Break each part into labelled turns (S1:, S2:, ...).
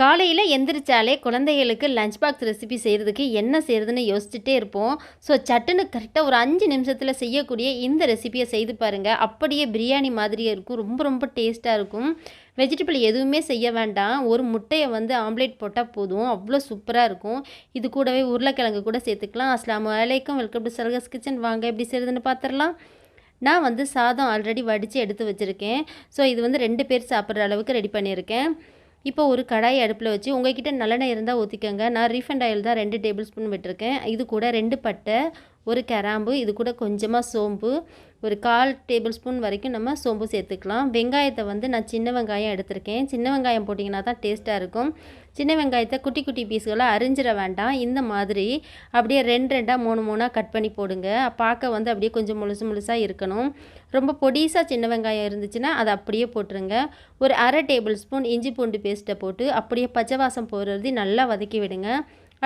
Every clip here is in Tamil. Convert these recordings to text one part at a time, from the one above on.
S1: காலையில் எந்திரிச்சாலே குழந்தைகளுக்கு லஞ்ச் பாக்ஸ் ரெசிபி செய்கிறதுக்கு என்ன செய்கிறதுன்னு யோசிச்சுட்டே இருப்போம். ஸோ சட்டுன்னு கரெக்டாக ஒரு அஞ்சு நிமிஷத்தில் செய்யக்கூடிய இந்த ரெசிபியை செய்து பாருங்கள் அப்படியே பிரியாணி மாதிரியே இருக்கும். ரொம்ப ரொம்ப டேஸ்ட்டாக இருக்கும். வெஜிடபிள் எதுவுமே செய்ய வேண்டாம். ஒரு முட்டையை வந்து ஆம்லேட் போட்டால் போதும். அவ்வளோ சூப்பராக இருக்கும். இது கூடவே உருளைக்கிழங்கு கூட சேர்த்துக்கலாம். அஸ்லாம் வலைக்கும் வெல்கம் டு சல்கஸ் கிச்சன் வாங்க எப்படி செய்கிறதுன்னு பார்த்துடலாம் நான் வந்து சாதம் ஆல்ரெடி வடித்து எடுத்து வச்சுருக்கேன். ஸோ இது வந்து ரெண்டு பேர் சாப்பிட்ற அளவுக்கு ரெடி பண்ணியிருக்கேன். இப்போ ஒரு கடாய் அடுப்பில் வச்சு உங்ககிட்ட நல்லெண்ணெய் இருந்தால் ஊற்றிக்கோங்க. நான் ரீஃபண்ட் ஆயில் தான் ரெண்டு டேபிள் ஸ்பூன் விட்டுருக்கேன். இது கூட ரெண்டு பட்டை ஒரு கிராம்பு இது கூட கொஞ்சமாக சோம்பு. ஒரு கால் டேபிள் ஸ்பூன் வரைக்கும் நம்ம சோம்பு சேர்த்துக்கலாம். வெங்காயத்தை வந்து நான் சின்ன வெங்காயம் எடுத்திருக்கேன். சின்ன வெங்காயம் போட்டிங்கன்னா தான் டேஸ்ட்டாக இருக்கும். சின்ன வெங்காயத்தை குட்டி குட்டி பீஸ்களாக அரிஞ்சிட வேண்டாம். இந்த மாதிரி அப்படியே ரெண்டு ரெண்டாக மூணு மூணாக கட் பண்ணி போடுங்க. பார்க்க வந்து அப்படியே கொஞ்சம் முழுசு முழுசாக இருக்கணும். ரொம்ப பொடிசாக சின்ன வெங்காயம் இருந்துச்சுன்னா அதை அப்படியே போட்டுருங்க. ஒரு அரை டேபிள் ஸ்பூன் இஞ்சி பூண்டு பேஸ்ட்டை போட்டு அப்படியே பச்சை வாசம் போடுறது நல்லா வதக்கி விடுங்க.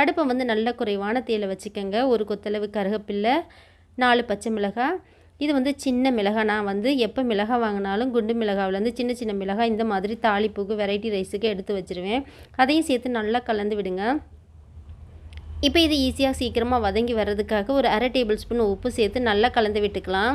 S1: அடுப்பை வந்து நல்ல குறைவான தேயிலை வச்சுக்கோங்க. ஒரு கொத்தளவு கருகப்பில்லை நாலு பச்சை மிளகாய் இது வந்து சின்ன மிளகாய் நான் வந்து எப்போ மிளகாய் வாங்கினாலும் குண்டு மிளகாவிலேருந்து சின்ன சின்ன மிளகாய் இந்த மாதிரி தாளிப்புக்கு வெரைட்டி ரைஸுக்கு எடுத்து வச்சுருவேன். அதையும் சேர்த்து நல்லா கலந்து விடுங்க. இப்போ இது ஈஸியாக சீக்கிரமாக வதங்கி வர்றதுக்காக ஒரு அரை டேபிள் ஸ்பூன் உப்பு சேர்த்து நல்லா கலந்து விட்டுக்கலாம்.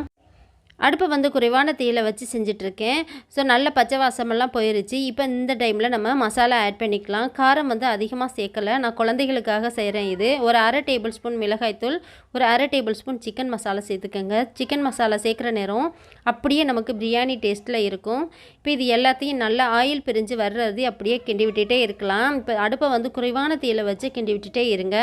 S1: அடுப்பை வந்து குறைவான தீயில் வச்சு செஞ்சிட்ருக்கேன். ஸோ நல்ல பச்சை வாசமெல்லாம் போயிருச்சு. இப்போ இந்த டைமில் நம்ம மசாலா ஆட் பண்ணிக்கலாம். காரம் வந்து அதிகமாக சேர்க்கலை. நான் குழந்தைகளுக்காக செய்கிறேன் இது. ஒரு அரை டேபிள் ஸ்பூன் மிளகாய்த்தூள் ஒரு அரை டேபிள் ஸ்பூன் சிக்கன் மசாலா சேர்த்துக்கோங்க. சிக்கன் மசாலா சேர்க்குற நேரம் அப்படியே நமக்கு பிரியாணி டேஸ்ட்டில் இருக்கும். இப்போ இது எல்லாத்தையும் நல்லா ஆயில் பிரிஞ்சு வர்றது அப்படியே கிண்டி விட்டுகிட்டே இருக்கலாம். இப்போ அடுப்பை வந்து குறைவான தீயில் வச்சு கிண்டி விட்டுகிட்டே இருங்க.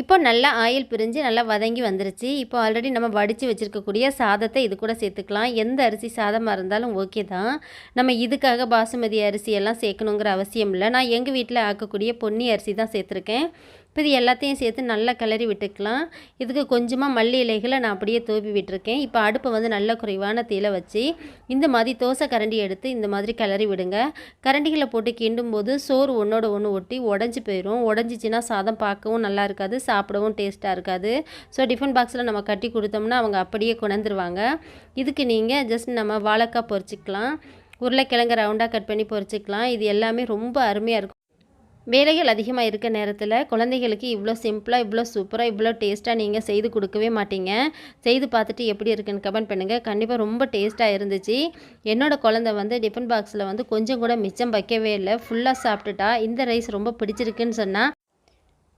S1: இப்போ நல்லா ஆயில் பிரிஞ்சு நல்லா வதங்கி வந்துருச்சு. இப்போ ஆல்ரெடி நம்ம வடித்து வச்சுருக்கக்கூடிய சாதத்தை இது கூட சேர்த்துக்கலாம். எந்த அரிசி சாதமாக இருந்தாலும் ஓகே தான். நம்ம இதுக்காக பாசுமதி அரிசி எல்லாம் சேர்க்கணுங்கிற அவசியம் இல்லை. நான் எங்கள் வீட்டில் ஆக்கக்கூடிய பொன்னி அரிசி தான் சேர்த்துருக்கேன். இப்போ இது எல்லாத்தையும் சேர்த்து நல்லா கிளறி விட்டுக்கலாம். இதுக்கு கொஞ்சமாக மல்லி இலைகளை நான் அப்படியே தூவி விட்டுருக்கேன். இப்போ அடுப்பை வந்து நல்ல குறைவான தீயில வச்சு இந்த மாதிரி தோசை கரண்டி எடுத்து இந்த மாதிரி கிளறி விடுங்க. கரண்டிகளை போட்டு கிண்டும் போது சோறு ஒன்றோட ஒன்று ஒட்டி உடஞ்சி போயிடும் உடஞ்சிச்சின்னா சாதம் பார்க்கவும் நல்லா இருக்காது சாப்பிடவும் டேஸ்ட்டாக இருக்காது. ஸோ டிஃபன் பாக்ஸில் நம்ம கட்டி கொடுத்தோம்னா அவங்க அப்படியே கொணந்துருவாங்க இதுக்கு நீங்கள் ஜஸ்ட் நம்ம வாழைக்காய் பொரிச்சிக்கலாம். உருளைக்கிழங்கு ரவுண்டாக கட் பண்ணி பொரிச்சிக்கலாம். இது எல்லாமே ரொம்ப அருமையாக இருக்கும். வேலைகள் அதிகமாக இருக்க நேரத்தில் குழந்தைகளுக்கு இவ்வளோ சிம்பிளாக இவ்வளோ சூப்பராக இவ்வளோ டேஸ்ட்டாக நீங்கள் செய்து கொடுக்கவே மாட்டீங்க. செய்து பார்த்துட்டு எப்படி இருக்குன்னு கமெண்ட் பண்ணுங்கள் கண்டிப்பாக ரொம்ப டேஸ்ட்டாக இருந்துச்சு. என்னோடய குழந்தை வந்து டிஃபன் பாக்ஸில் வந்து கொஞ்சம் கூட மிச்சம் வைக்கவே இல்லை. ஃபுல்லாக சாப்பிட்டுட்டா. இந்த ரைஸ் ரொம்ப பிடிச்சிருக்குன்னு சொன்னால்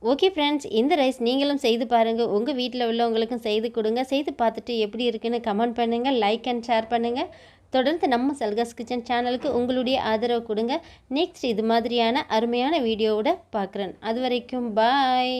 S1: ஓகே ஃப்ரெண்ட்ஸ் இந்த ரைஸ் நீங்களும் செய்து பாருங்கள் உங்கள் வீட்டில் உள்ளவங்களுக்கும் செய்து கொடுங்க. செய்து பார்த்துட்டு எப்படி இருக்குன்னு கமெண்ட் பண்ணுங்கள் லைக் அண்ட் ஷேர் பண்ணுங்கள் தொடர்ந்து நம்ம சல்காஸ் கிச்சன் சேனலுக்கு உங்களுடைய ஆதரவு கொடுங்க. நெக்ஸ்ட் இது மாதிரியான அருமையான வீடியோவோட பார்க்குறேன். அது வரைக்கும் பாய்